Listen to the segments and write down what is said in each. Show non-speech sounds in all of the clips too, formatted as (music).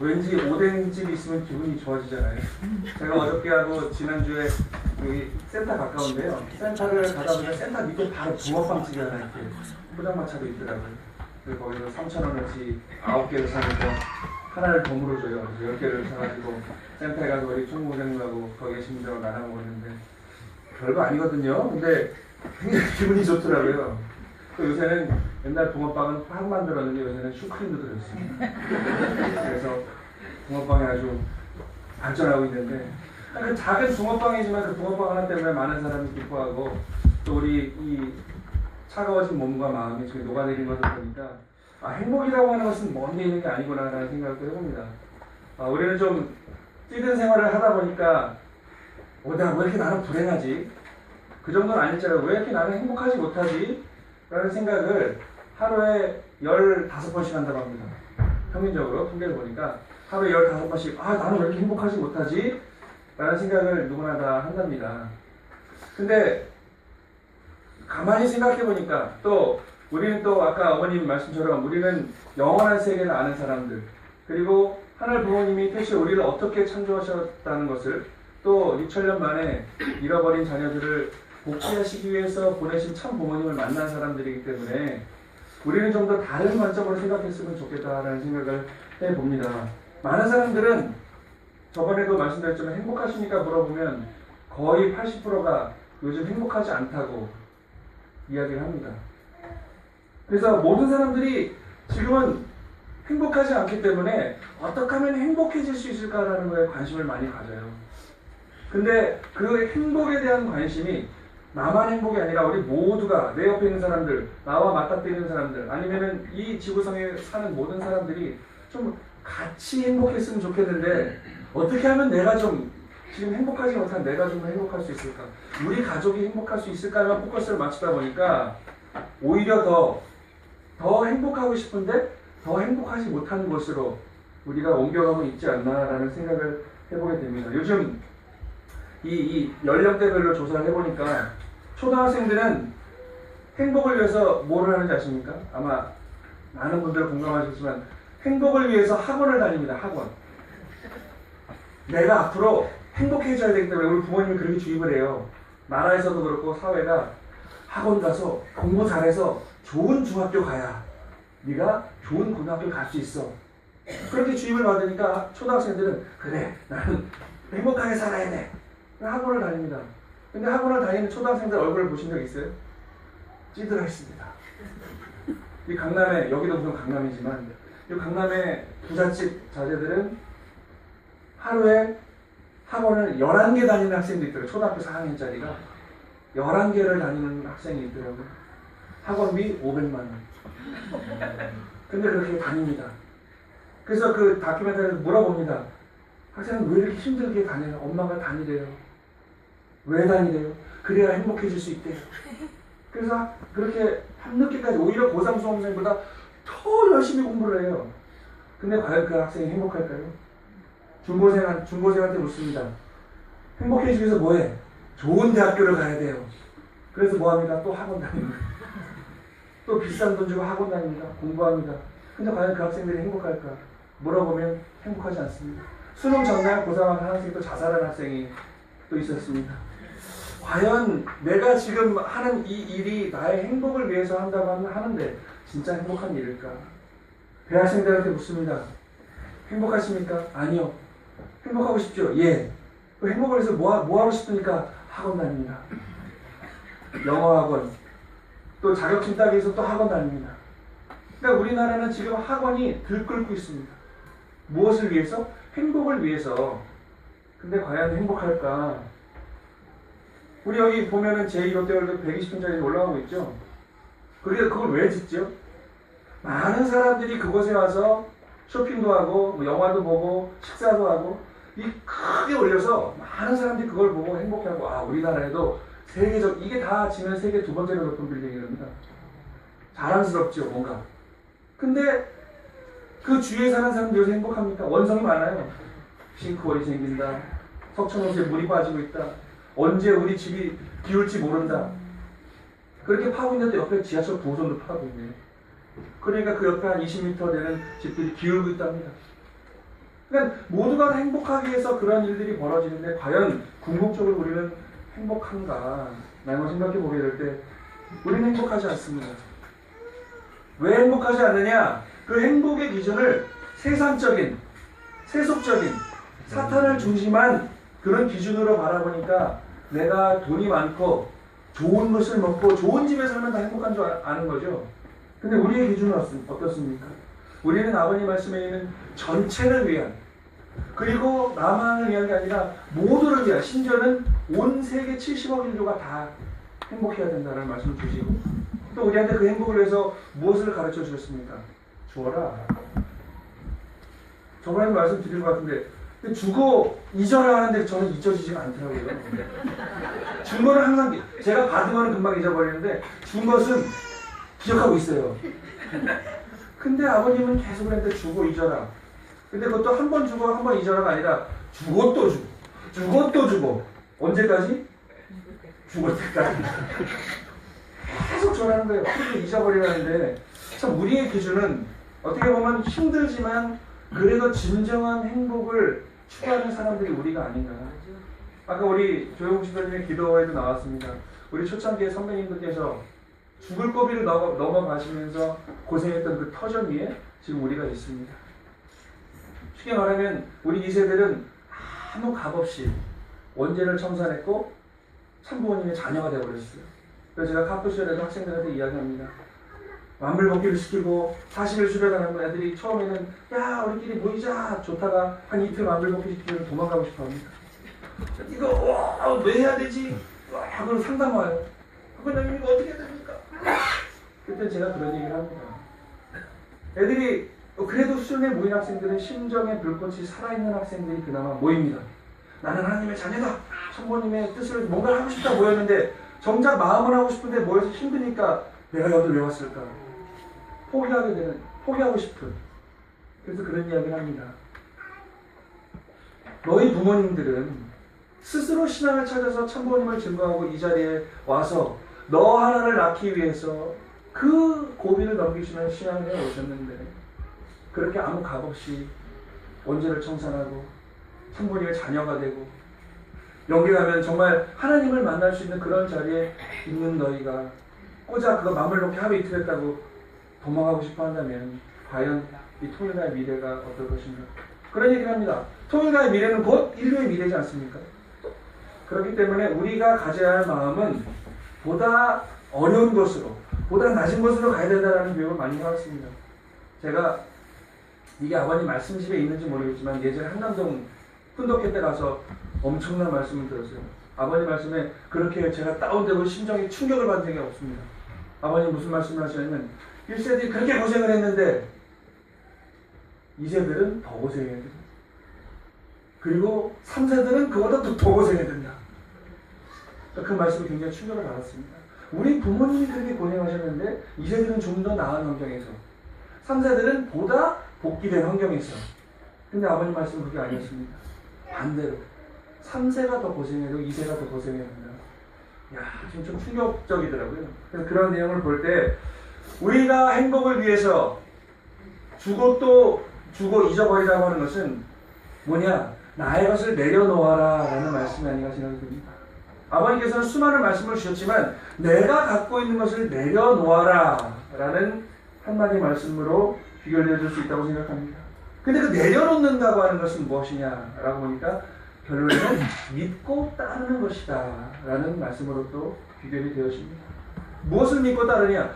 왠지 오뎅집이 있으면 기분이 좋아지잖아요. (laughs) 제가 어저께 하고 지난주에 여기 센터 가까운데요. 센터를 가다 보면 센터 밑에 바로 붕어빵집이 하나 이렇게 포장마차도 있더라고요. 그래서 거기서 3,000원어치 9개를 사면서 하나를 덤으로 줘요. 그래서 10개를 사가지고 센터에 가서 우리 총무장님하고 거기 계신 분들하고 나눠 먹었는데 별거 아니거든요. 근데 굉장히 기분이 좋더라고요. 또 요새는 옛날 붕어빵은 빵 만들었는데 요새는 슈크림도 들어있습니다. (laughs) 그래서 붕어빵이 아주 발전하고 있는데 그 작은 붕어빵이지만 그 붕어빵 하나 때문에 많은 사람이 기뻐하고 또 우리 이 차가워진 몸과 마음이 지금 녹아내린 것을 보니까 아, 행복이라고 하는 것은 먼데 있는 게 아니구나라는 생각도 해봅니다. 아, 우리는 좀 찌든 생활을 하다 보니까 어, 내가 왜 이렇게 나는 불행하지? 그 정도는 아닐지라도 왜 이렇게 나는 행복하지 못하지? 라는 생각을 하루에 15번씩 한다고 합니다. 평균적으로 통계를 보니까 하루에 15번씩 아 나는 왜 이렇게 행복하지 못하지? 라는 생각을 누구나 다 한답니다. 근데 가만히 생각해 보니까 또 우리는 또 아까 어머님 말씀처럼 우리는 영원한 세계를 아는 사람들 그리고 하늘 부모님이 태시 우리를 어떻게 창조하셨다는 것을 또 6천년 만에 잃어버린 자녀들을 복귀하시기 위해서 보내신 참 부모님을 만난 사람들이기 때문에 우리는 좀 더 다른 관점으로 생각했으면 좋겠다라는 생각을 해봅니다. 많은 사람들은 저번에도 말씀드렸지만 행복하십니까 물어보면 거의 80%가 요즘 행복하지 않다고 이야기를 합니다. 그래서 모든 사람들이 지금은 행복하지 않기 때문에 어떻게 하면 행복해질 수 있을까라는 거에 관심을 많이 가져요. 근데 그 행복에 대한 관심이 나만 행복이 아니라 우리 모두가 내 옆에 있는 사람들, 나와 맞닥뜨리는 사람들, 아니면은 이 지구상에 사는 모든 사람들이 좀 같이 행복했으면 좋겠는데 어떻게 하면 내가 좀 지금 행복하지 못한 내가 좀 행복할 수 있을까? 우리 가족이 행복할 수 있을까만 포커스를 맞추다 보니까 오히려 더, 더 행복하고 싶은데 더 행복하지 못하는 것으로 우리가 옮겨가고 있지 않나라는 생각을 해보게 됩니다. 요즘 이, 이 연령대별로 조사를 해보니까 초등학생들은 행복을 위해서 뭐를 하는지 아십니까? 아마 많은 분들 공감하시겠지만 행복을 위해서 학원을 다닙니다. 학원. 내가 앞으로 행복해져야 되기 때문에 우리 부모님이 그렇게 주입을 해요. 나라에서도 그렇고 사회가 학원 가서 공부 잘해서 좋은 중학교 가야 네가 좋은 고등학교 갈 수 있어. 그렇게 주입을 받으니까 초등학생들은 그래 나는 행복하게 살아야 돼. 학원을 다닙니다. 근데 학원을 다니는 초등학생들 얼굴을 보신 적 있어요? 찌들어 있습니다. 이 강남에 여기도 무슨 강남이지만 이 강남의 부잣집 자제들은 하루에 학원을 11개 다니는 학생도 있더라고요. 초등학교 4학년짜리가 11개를 다니는 학생이 있더라고요. 학원비 500만 원. 근데 그렇게 다닙니다. 그래서 그 다큐멘터리에서 물어봅니다. 학생은 왜 이렇게 힘들게 다녀요? 엄마가 다니래요. 왜 다니래요? 그래야 행복해질 수 있대요. 그래서 그렇게 밤늦게까지 오히려 고3 수험생보다 더 열심히 공부를 해요. 근데 과연 그 학생이 행복할까요? 중고생, 중고생한테 묻습니다. 행복해지기 위해서 뭐해? 좋은 대학교를 가야 돼요. 그래서 뭐합니까? 또 학원 다닙니다. 또 비싼 돈 주고 학원 다닙니다. 공부합니다. 근데 과연 그 학생들이 행복할까? 물어보면 행복하지 않습니다. 수능 전날 고3한 학생이 또 자살한 학생이 또 있었습니다. 과연 내가 지금 하는 이 일이 나의 행복을 위해서 한다고 하는데 진짜 행복한 일일까? 대학생들한테 묻습니다. 행복하십니까? 아니요. 행복하고 싶죠? 예. 그 행복을 위해서 뭐, 하- 뭐 하고 싶으니까 학원 다닙니다. 영어 학원. 또 자격증 따기 위해서 또 학원 다닙니다. 그러니까 우리나라는 지금 학원이 들끓고 있습니다. 무엇을 위해서? 행복을 위해서. 근데 과연 행복할까? 우리 여기 보면은 제2롯데월드 120평짜리 올라가고 있죠? 그게 그걸 왜 짓죠? 많은 사람들이 그곳에 와서 쇼핑도 하고 뭐 영화도 보고 식사도 하고 이 크게 올려서 많은 사람들이 그걸 보고 행복해하고 아 우리나라에도 세계적 이게 다 지면 세계 두 번째로 높은 빌딩입니다. 자랑스럽죠 뭔가. 근데 그 주위에 사는 사람들이 요새 행복합니까? 원성이 많아요. 싱크홀이 생긴다. 석촌호수에 물이 빠지고 있다. 언제 우리 집이 비울지 모른다. 그렇게 파고 있는데 옆에 지하철 부호선도 파고 있네요. 그러니까 그 옆에 한 20m 되는 집들이 기울고 있답니다. 그러니까 모두가 행복하기 위해서 그런 일들이 벌어지는데 과연 궁극적으로 우리는 행복한가? 라는 생각해 보게 될 때 우리는 행복하지 않습니다. 왜 행복하지 않느냐? 그 행복의 기준을 세상적인, 세속적인, 사탄을 중심한 그런 기준으로 바라보니까 내가 돈이 많고 좋은 것을 먹고 좋은 집에 살면 다 행복한 줄 아- 아는 거죠. 근데 우리의 기준은 어떻- 어떻습니까? 우리는 아버님 말씀에 있는 전체를 위한 그리고 나만을 위한 게 아니라 모두를 위한 심지어는 온 세계 70억 인류가 다 행복해야 된다는 말씀을 주시고 또 우리한테 그 행복을 위해서 무엇을 가르쳐 주셨습니까? 주어라. 저번에도 말씀 드린 것 같은데 주고 잊어라 하는데 저는 잊혀지지가 않더라고요. 준 거는 항상 기- 제가 받으면 금방 잊어버리는데 준 것은 기억하고 있어요. 근데 아버님은 계속 그랬는데 주고 잊어라. 근데 그것도 한 번 주고 한 번 잊어라가 아니라 주고 또 주고 주고 또 주고 언제까지? 죽을 때까지. 계속 전하는 거예요. 그렇게 잊어버리라는데 참 우리의 기준은 어떻게 보면 힘들지만 그래도 진정한 행복을 추구하는 사람들이 우리가 아닌가. 아까 우리 조영욱 집사님의 기도에도 나왔습니다. 우리 초창기에 선배님들께서 죽을 고비를 넘어, 넘어가시면서 고생했던 그 터전 위에 지금 우리가 있습니다. 쉽게 말하면 우리 2세들은 아무 값 없이 원죄를 청산했고 참부모님의 자녀가 되어버렸어요. 그래서 제가 카푸시온에도 학생들한테 이야기합니다. 만물복귀를 시키고 사실을 수련하는 애들이 처음에는 야 우리끼리 모이자 좋다가 한 이틀 만물복귀 시키면 도망가고 싶어합니다. 이거 와왜 해야 되지? 와 그걸 상담 와요. 그러면 이거 어떻게 됩니까? 그때 제가 그런 얘기를 합니다. 애들이 그래도 수련회 모인 학생들은 심정의 불꽃이 살아있는 학생들이 그나마 모입니다. 나는 하나님의 자녀다. 성모님의 뜻을 뭔가 하고 싶다 모였는데 정작 마음은 하고 싶은데 모여서 힘드니까 내가 여기 왜 왔을까? 포기하게 되는, 포기하고 싶은. 그래서 그런 이야기를 합니다. 너희 부모님들은 스스로 신앙을 찾아서 참부모님을 증거하고 이 자리에 와서 너 하나를 낳기 위해서 그 고비를 넘기시는 신앙에 오셨는데 그렇게 아무 값 없이 원죄를 청산하고 참부모님의 자녀가 되고 여기 가면 정말 하나님을 만날 수 있는 그런 자리에 있는 너희가 꼬자 그거 마음을 놓게 하루 이틀 했다고 도망가고 싶어 한다면 과연 이 통일가의 미래가 어떨 것인가 그런 얘기를 합니다. 통일가의 미래는 곧 인류의 미래지 않습니까? 그렇기 때문에 우리가 가져야 할 마음은 보다 어려운 것으로 보다 낮은 것으로 가야 된다는 교육을 많이 해왔습니다. 제가 이게 아버님 말씀집에 있는지 모르겠지만 예전에 한남동 훈독회 때 가서 엄청난 말씀을 들었어요. 아버님 말씀에 그렇게 제가 다운되고 심정이 충격을 받은 적이 없습니다. 아버님 무슨 말씀을 하시냐면 1세들이 그렇게 고생을 했는데 2세들은 더 고생해야 된다. 그리고 3세들은 그보다 또더 고생해야 된다. 그 말씀이 굉장히 충격을 받았습니다. 우리 부모님이 그렇게 고생하셨는데 2세들은 좀 더 나은 환경에서 3세들은 보다 복귀된 환경에서 근데 아버님 말씀은 그게 아니었습니다. 반대로 3세가 더 고생해도 2세가 더 고생해야 한다. 야, 지금 좀 충격적이더라고요. 그래서 그런 내용을 볼 때 우리가 행복을 위해서 주고 또 주고 잊어버리라고 하는 것은 뭐냐? 나의 것을 내려놓아라 라는 말씀이 아닌가 생각이 듭니다. 아버님께서는 수많은 말씀을 주셨지만 내가 갖고 있는 것을 내려놓아라 라는 한마디 말씀으로 비교되어 줄수 있다고 생각합니다. 근데 그 내려놓는다고 하는 것은 무엇이냐라고 보니까 결론에는 (clears throat) 믿고 따르는 것이다 라는 말씀으로 또 비교이 되어집니다. 무엇을 믿고 따르냐?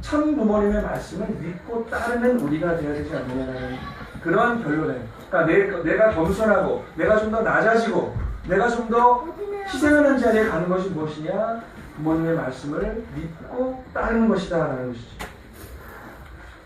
참 부모님의 말씀을 믿고 따르는 우리가 되어야 되지 않느냐라는 그러한 결론에 그러니까 내, 내가 겸손하고 내가 좀 더 낮아지고 내가 좀 더 희생하는 자리에 가는 것이 무엇이냐? 부모님의 말씀을 믿고 따르는 것이다 라는 것이죠.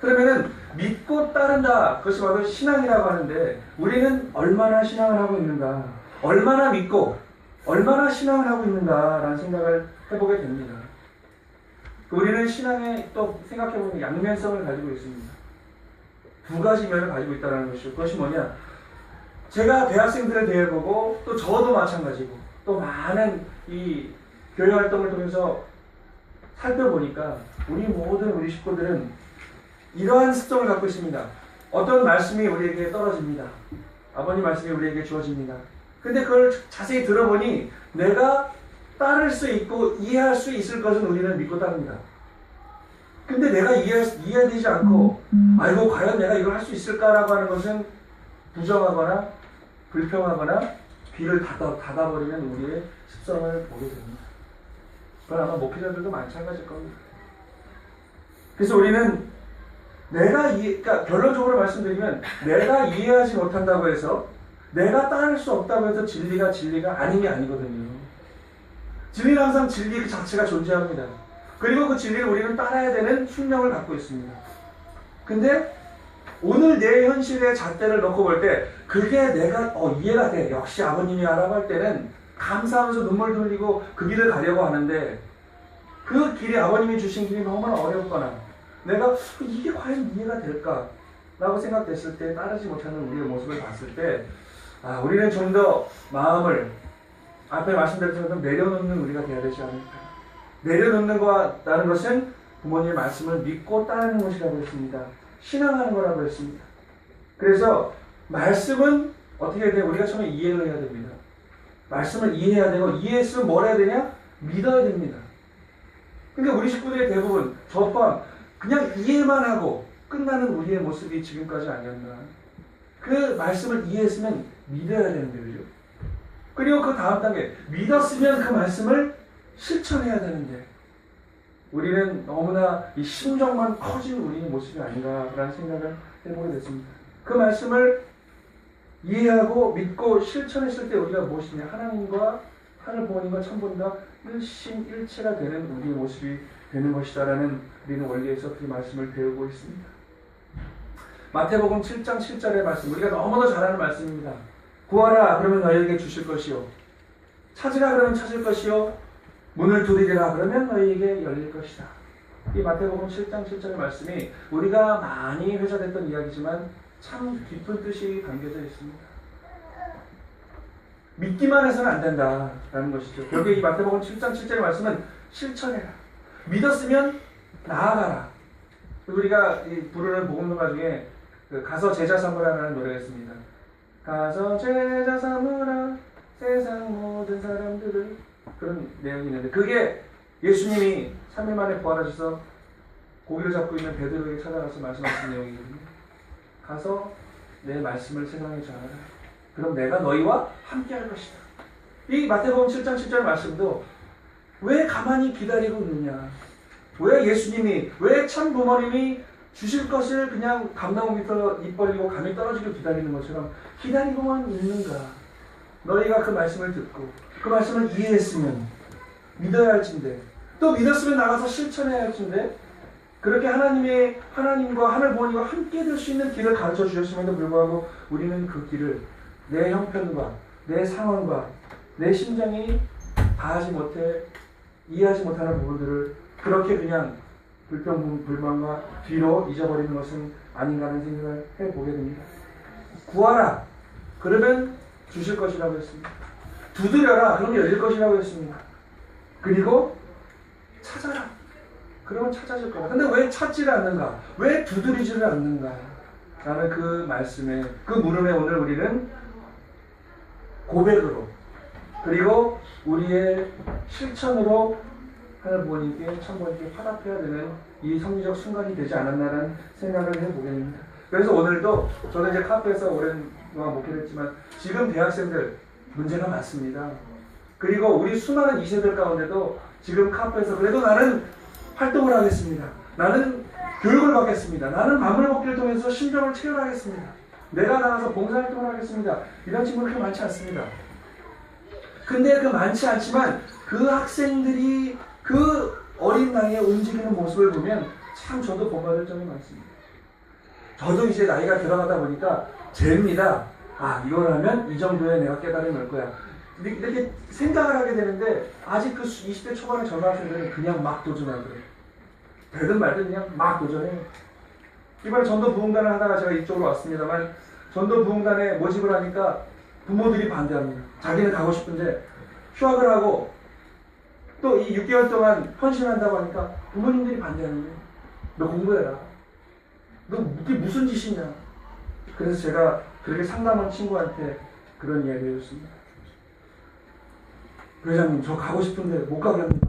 그러면은 믿고 따른다. 그것이 바로 신앙이라고 하는데 우리는 얼마나 신앙을 하고 있는가? 얼마나 믿고 얼마나 신앙을 하고 있는가라는 생각을 해보게 됩니다. 우리는 신앙에 또 생각해보면 양면성을 가지고 있습니다. 두 가지 면을 가지고 있다는 것이죠. 그것이 뭐냐? 제가 대학생들을 대해보고 또 저도 마찬가지고 또 많은 이 교회 활동을 통해서 살펴보니까 우리 모든 우리 식구들은 이러한 습성을 갖고 있습니다. 어떤 말씀이 우리에게 떨어집니다. 아버님 말씀이 우리에게 주어집니다. 근데 그걸 자세히 들어보니 내가 따를 수 있고 이해할 수 있을 것은 우리는 믿고 따릅니다. 근데 내가 이해, 이해되지 않고 아이고 과연 내가 이걸 할 수 있을까라고 하는 것은 부정하거나 불평하거나 귀를 닫아, 닫아버리는 우리의 습성을 보게 됩니다. 그건 아마 목회자들도 마찬가지일 겁니다. 그래서 우리는 내가 이해, 그러니까 결론적으로 말씀드리면 내가 이해하지 못한다고 해서 내가 따를 수 없다고 해서 진리가 진리가 아닌 게 아니거든요. 진리는 항상 진리 그 자체가 존재합니다. 그리고 그 진리를 우리는 따라야 되는 숙명을 갖고 있습니다. 근데 오늘 내 현실의 잣대를 놓고 볼 때 그게 내가 어, 이해가 돼. 역시 아버님이 할 때는 감사하면서 눈물도 흘리고 그 길을 가려고 하는데 그 길이 아버님이 주신 길이 너무나 어렵거나 내가 이게 과연 이해가 될까? 라고 생각됐을 때 따르지 못하는 우리의 모습을 봤을 때 아, 우리는 좀 더 마음을 앞에 말씀드렸던 내려놓는 우리가 되어야 되지 않을까. 내려놓는 거라는 것은 부모님의 말씀을 믿고 따르는 것이라고 했습니다. 신앙하는 거라고 했습니다. 그래서 말씀은 어떻게 돼요? 우리가 처음에 이해를 해야 됩니다. 말씀을 이해해야 되고 이해했으면 뭘 해야 되냐? 믿어야 됩니다. 그러니까 우리 식구들의 대부분 저 포함 그냥 이해만 하고 끝나는 우리의 모습이 지금까지 아니었나. 그 말씀을 이해했으면 믿어야 되는데 그죠? 그리고 그 다음 단계 믿었으면 그 말씀을 실천해야 되는데 우리는 너무나 이 심정만 커진 우리의 모습이 아닌가라는 생각을 해보게 됐습니다. 그 말씀을 이해하고 믿고 실천했을 때 우리가 무엇이냐 하나님과 하늘 부모님과 천부님과 일심일체가 되는 우리의 모습이 되는 것이다라는 우리는 원리에서 그 말씀을 배우고 있습니다. 마태복음 7장 7절의 말씀 우리가 너무나 잘 아는 말씀입니다. 구하라 그러면 너희에게 주실 것이요 찾으라 그러면 찾을 것이요 문을 두드리라 그러면 너희에게 열릴 것이다. 이 마태복음 7장 7절의 말씀이 우리가 많이 회자됐던 이야기지만 참 깊은 뜻이 담겨져 있습니다. 믿기만 해서는 안 된다라는 것이죠. 결국 이 마태복음 7장 7절의 말씀은 실천해라. 믿었으면 나아가라. 우리가 이 부르는 복음노가 중에 그 가서 제자 삼으라라는 노래가 있습니다. 가서 제자 삼으라 세상 모든 사람들을 그런 내용이 있는데 그게 예수님이 3일 만에 부활하셔서 고기를 잡고 있는 베드로에게 찾아가서 말씀하신 내용이거든요. 가서 내 말씀을 세상에 전하라. 그럼 내가 너희와 함께 할 것이다. 이 마태복음 7장 7절 말씀도 왜 가만히 기다리고 있느냐? 왜 예수님이, 왜 참 부모님이 주실 것을 그냥 감나무 밑으로 입 벌리고 감이 떨어지길 기다리는 것처럼 기다리고만 있는가? 너희가 그 말씀을 듣고 그 말씀을 이해했으면 믿어야 할진데 또 믿었으면 나가서 실천해야 할진데 그렇게 하나님의 하나님과 하늘 부모님과 함께 될 수 있는 길을 가르쳐 주셨음에도 불구하고 우리는 그 길을 내 형편과 내 상황과 내 심정이 다하지 못해 이해하지 못하는 부분들을 그렇게 그냥 불평 불만과 뒤로 잊어버리는 것은 아닌가 하는 생각을 해보게 됩니다. 구하라. 그러면 주실 것이라고 했습니다. 두드려라. 그러면 열릴 것이라고 했습니다. 그리고 찾아라. 그러면 찾아질 거다. 근데 왜 찾지를 않는가? 왜 두드리지를 않는가? 라는 그 말씀에, 그 물음에 오늘 우리는 고백으로, 그리고 우리의 실천으로 부모님께, 천부님께 화답해야 되는 이 성리적 순간이 되지 않았나라는 생각을 해보게 됩니다. 그래서 오늘도 저는 이제 카페에서 오랜 동안 목회를 했지만 지금 대학생들 문제가 많습니다. 그리고 우리 수많은 2세들 가운데도 지금 카페에서 그래도 나는 활동을 하겠습니다. 나는 교육을 받겠습니다. 나는 밥을 먹기를 통해서 심정을 체열하겠습니다. 내가 나가서 봉사활동을 하겠습니다. 이런 친구는 그렇게 많지 않습니다. 근데 그 많지 않지만 그 학생들이 그 어린 나이에 움직이는 모습을 보면 참 저도 본받을 점이 많습니다. 저도 이제 나이가 들어가다 보니까 재입니다. 아, 이걸 하면 이 정도의 내가 깨달음이 올 거야. 이렇게 생각을 하게 되는데 아직 그 20대 초반의 젊은 학생들은 그냥 막 도전하더래요. 되든 말든 그냥 막 도전해요. 이번에 전도 부흥단을 하다가 제가 이쪽으로 왔습니다만 전도 부흥단에 모집을 하니까 부모들이 반대합니다. 자기는 가고 싶은데 휴학을 하고 또 이 6개월 동안 헌신한다고 하니까 부모님들이 반대하는 거예요. 너 공부해라. 너 이게 무슨 짓이냐? 그래서 제가 그렇게 상담한 친구한테 그런 이야기 해줬습니다. 회장님 저 가고 싶은데 못 가겠는데